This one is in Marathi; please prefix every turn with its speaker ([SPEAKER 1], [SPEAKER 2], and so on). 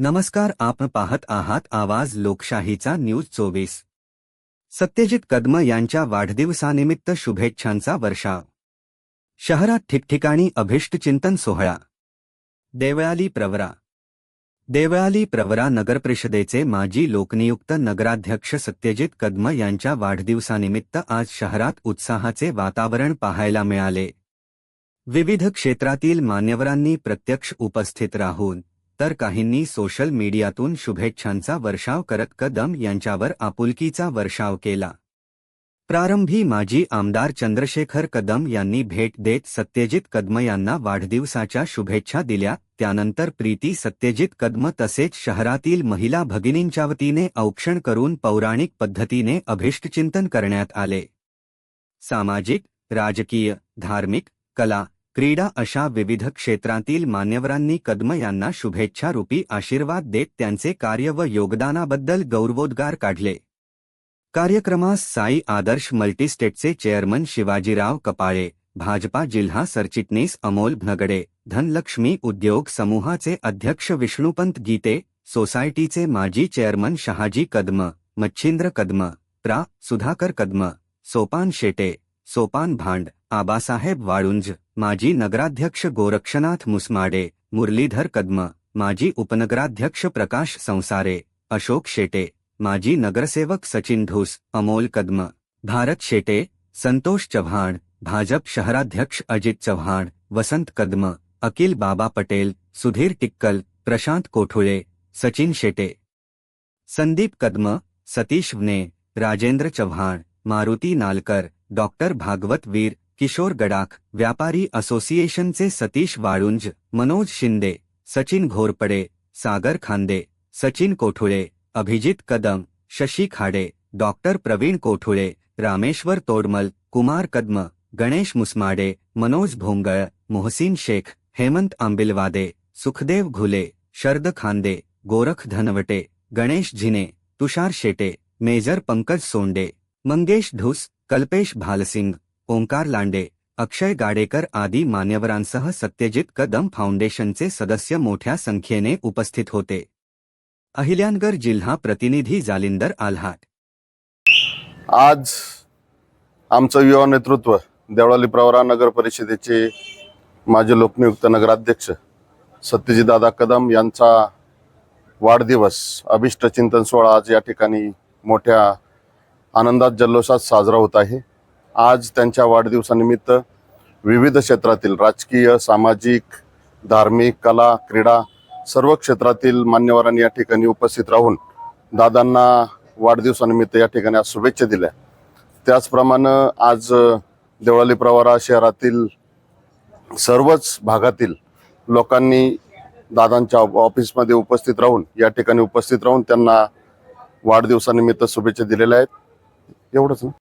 [SPEAKER 1] नमस्कार आपण पाहत आहात आवाज लोकशाहीचा न्यूज चोवीस. सत्यजित कदम यांच्या वाढदिवसानिमित्त शुभेच्छांचा वर्षाव शहरात ठिकठिकाणी अभिष्टचिंतन सोहळा. देवळाली प्रवरा. देवळाली प्रवरा नगरपरिषदेचे माजी लोकनियुक्त नगराध्यक्ष सत्यजित कदम यांच्या वाढदिवसानिमित्त आज शहरात उत्साहाचे वातावरण पाहायला मिळाले. विविध क्षेत्रातील मान्यवरांनी प्रत्यक्ष उपस्थित राहून तर काहींनी सोशल मीडियातून शुभेच्छांचा वर्षाव करत कदम यांच्यावर आपुलकीचा वर्षाव केला. प्रारंभी माजी आमदार चंद्रशेखर कदम यांनी भेट देत सत्यजित कदम यांना वाढदिवसाच्या शुभेच्छा दिल्या त्यानंतर प्रीती सत्यजित कदम तसेच शहरातील महिला भगिनींच्या वतीने औक्षण करून पौराणिक पद्धतीने अभिष्टचिंतन करण्यात आले. सामाजिक राजकीय धार्मिक कला क्रीडा अशा विविध क्षेत्रातील मान्यवरांनी कदम यांना शुभेच्छारूपी आशीर्वाद देत त्यांचे कार्य व योगदानाबद्दल गौरवोद्गार काढले. कार्यक्रमास साई आदर्श मल्टीस्टेटचे चेअरमन शिवाजीराव कपाळे भाजपा जिल्हा सरचिटणीस अमोल भनगडे धनलक्ष्मी उद्योग समूहाचे अध्यक्ष विष्णुपंत गीते सोसायटीचे माजी चेअरमन शहाजी कदम मच्छिंद्र कदम प्रा सुधाकर कदम सोपान शेटे सोपान भांड आबासाहेब वाळुंज, माजी नगराध्यक्ष गोरक्षनाथ मुसमाडे, मुरलीधर कदम, माजी उपनगराध्यक्ष प्रकाश संसारे, अशोक शेटे, माजी नगरसेवक सचिन ढोस, अमोल कदम, भारत शेटे, संतोष चव्हाण, भाजप शहराध्यक्ष अजित चव्हाण, वसंत कदम, अकिल बाबा पटेल, सुधीर टिक्कल, प्रशांत कोठुळे, सचिन शेटे. संदीप कदम, सतीश वने, राजेंद्र चव्हाण, मारुती नालकर, डॉक्टर भागवत वीर किशोर गडाख व्यापारी असोसिएशनचे सतीश वाळुंज मनोज शिंदे सचिन घोरपडे सागर खांदे सचिन कोठुळे अभिजित कदम शशी खाडे डॉक्टर प्रवीण कोठुळे रामेश्वर तोडमल कुमार कदम गणेश मुसमाडे मनोज भोंगळ मोहसिन शेख हेमंत आंबिलवादे सुखदेव घुले शरद खांदे गोरख धनवटे गणेश झिने तुषार शेटे मेजर पंकज सोंडे मंगेश ढुस कल्पेश भालसिंग ओंकार लांडे अक्षय गाडेकर आदी मान्यवरांसह सत्यजित कदम फाउंडेशनचे सदस्य मोठ्या संख्येने उपस्थित होते. अहिल्यानगर जिल्हा प्रतिनिधी जालिंदर आल्हाट.
[SPEAKER 2] आज आमचं युवा नेतृत्व देवळाली प्रवरा नगर परिषदेचे माजी लोकनियुक्त नगराध्यक्ष सत्यजितदादा कदम यांचा वाढदिवस अभिष्ट चिंतन सोहळा आज या ठिकाणी मोठ्या आनंदात जल्लोषात साजरा होत आहे. आज त्यांच्या वाढदिवसानिमित्त विविध क्षेत्रातील राजकीय सामाजिक धार्मिक कला क्रीडा सर्व क्षेत्रातील मान्यवरांनी या ठिकाणी उपस्थित राहून दादांना वाढदिवसानिमित्त या ठिकाणी आज शुभेच्छा दिल्या. त्याचप्रमाणे आज देवळाली प्रवारा शहरातील सर्वच भागातील लोकांनी दादांच्या ऑफिसमध्ये उपस्थित राहून या ठिकाणी उपस्थित राहून त्यांना वाढदिवसानिमित्त शुभेच्छा दिलेल्या आहेत. एवढंच ना?